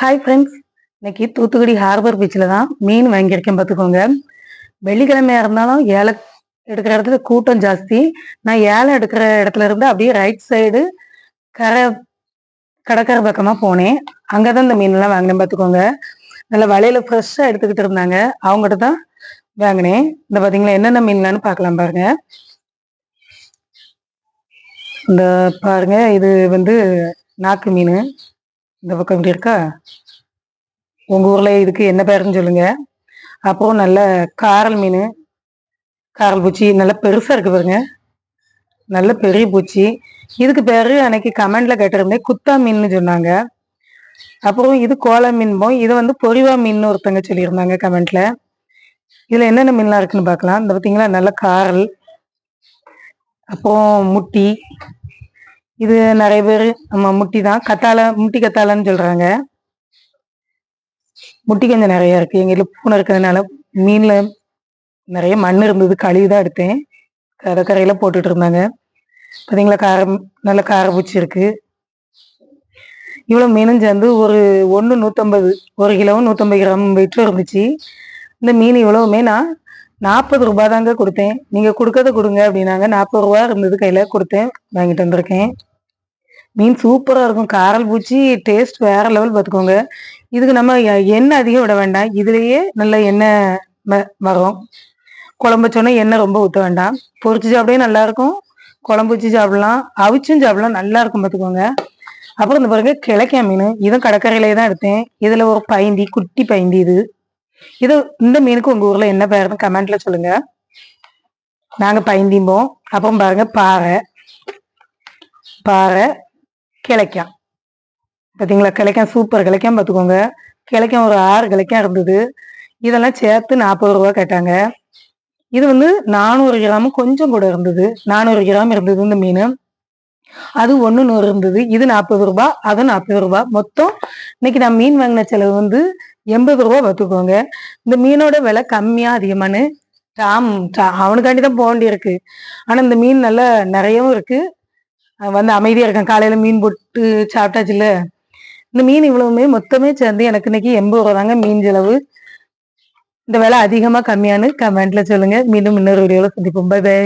Hi friends இன்னைக்கு Thoothukudi harbour பீச்சில் தான் மீன் வாங்கியிருக்கேன் பார்த்துக்கோங்க. வெள்ளிக்கிழமையா இருந்தாலும் ஏலை எடுக்கிற இடத்துல கூட்டம் ஜாஸ்தி. நான் ஏழை எடுக்கிற இடத்துல இருந்து அப்படியே ரைட் சைடு கரை கடற்கரை பக்கமாக போனேன். அங்கே தான் இந்த மீன்லாம் வாங்கினேன் பார்த்துக்கோங்க. நல்ல வலையில் ஃப்ரெஷ்ஷாக எடுத்துக்கிட்டு இருந்தாங்க. அவங்ககிட்ட தான் வாங்கினேன். இந்த பார்த்தீங்களா என்னென்ன மீன்லான்னு பார்க்கலாம் பாருங்க. இந்த பாருங்க இது வந்து நாக்கு மீன். இந்த பக்கம் இப்படி இருக்கா? உங்க ஊர்ல இதுக்கு என்ன பேருன்னு சொல்லுங்க. அப்புறம் நல்ல காரல் மீன் காரல் பூச்சி நல்ல பெருசா இருக்கு பாருங்க. நல்ல பெரிய பூச்சி. இதுக்கு பேரு அன்னைக்கு கமெண்ட்ல கேட்டிருந்தேன் குத்தா மீன்னு சொன்னாங்க. அப்புறம் இது கோலா மீன்போம் இது வந்து பொரிவா மீன் ஒருத்தங்க சொல்லியிருந்தாங்க கமெண்ட்ல. இதுல என்னென்ன மீன்லாம் இருக்குன்னு பார்க்கலாம். இந்த பார்த்தீங்களா நல்ல காரல் அப்புறம் முட்டி இது நிறைய பேர் நம்ம முட்டி தான். கத்தாழை முட்டி கத்தாழைன்னு சொல்றாங்க. முட்டி கொஞ்சம் நிறைய இருக்கு. எங்க வீட்டில் பூனை இருக்கிறதுனால மீன்ல நிறைய மண் இருந்தது. கழுவி தான் எடுத்தேன். கடற்கரையில போட்டுட்டு இருந்தாங்க. பார்த்தீங்களா காரம் நல்ல காரப்பூச்சி இருக்கு. இவ்வளோ மீனும் சேர்ந்து ஒரு ஒன்று நூற்றம்பது ஒரு கிலோவும் நூற்றம்பது கிராம் வெயிட்ல இருந்துச்சு. இந்த மீன் இவ்வளவுமே நான் நாற்பது ரூபா தாங்க கொடுத்தேன். நீங்கள் கொடுக்கறத கொடுங்க அப்படின்னாங்க. நாற்பது ரூபா இருந்தது கையில் கொடுத்தேன். வாங்கிட்டு வந்திருக்கேன். மீன் சூப்பராக இருக்கும். காரல் பூச்சி டேஸ்ட் வேற லெவல் பார்த்துக்கோங்க. இதுக்கு நம்ம எ- எண்ணெய் அதிகம் விட வேண்டாம். இதுலேயே நல்ல எண்ணெய் ம- வரும். குழம்பு வச்சோன்னே எண்ணெய் ரொம்ப ஊற்ற வேண்டாம். பொரிச்சு சாப்பிடவே நல்லா இருக்கும். குழம்பு வச்சு சாப்பிடலாம். அவிச்சும் சாப்பிடலாம். நல்லா இருக்கும் பார்த்துக்கோங்க. அப்புறம் இந்த பாருங்க கிழக்கா மீன். இதுவும் கடற்கரையிலே தான் எடுத்தேன். இதில் ஒரு பைந்தி குட்டி பைந்தி இது. இது இந்த மீனுக்கு உங்கள் ஊரில் என்ன பேருன்னு கமெண்ட்ல சொல்லுங்க. நாங்கள் பயந்திம்போம் அப்புறம் பாருங்க பாறை. பாறை. கிளைக்கான் பார்த்தீங்களா கிளைக்கான் சூப்பர் கிளைக்கான் பார்த்துக்கோங்க கிளைக்கான் ஒரு ஆறு கிளைக்கான் இருந்தது. இதெல்லாம் சேர்த்து நாற்பது ரூபா கேட்டாங்க. இது வந்து நானூறு கிராம் கொஞ்சம் கூட இருந்தது. நானூறு கிராம் இருந்தது இந்த மீன். அது ஒன்று நூறு இருந்தது. இது நாற்பது ரூபா அது நாற்பது ரூபா. மொத்தம் இன்னைக்கு நான் மீன் வாங்கின செலவு வந்து எண்பது ரூபா பார்த்துக்கோங்க இந்த மீனோட விலை கம்மியா அதிகமானு ராம் அவனுக்காண்டி தான் போக வேண்டியிருக்கு. ஆனால் இந்த மீன் நல்லா நிறையவும் இருக்குது வந்து அமைதியாக இருக்கேன். காலையில் மீன் போட்டு சாப்பிட்டாச்சுல இந்த மீன் இவ்வளவுமே மொத்தமே சேர்ந்து எனக்கு இன்னைக்கு எண்பது ரூபா தாங்க மீன் செலவு. இந்த விலை அதிகமாக கம்மியான்னு கமெண்ட்ல சொல்லுங்க. மீண்டும் இன்னொரு வீடியோவில் சந்திப்போம். By by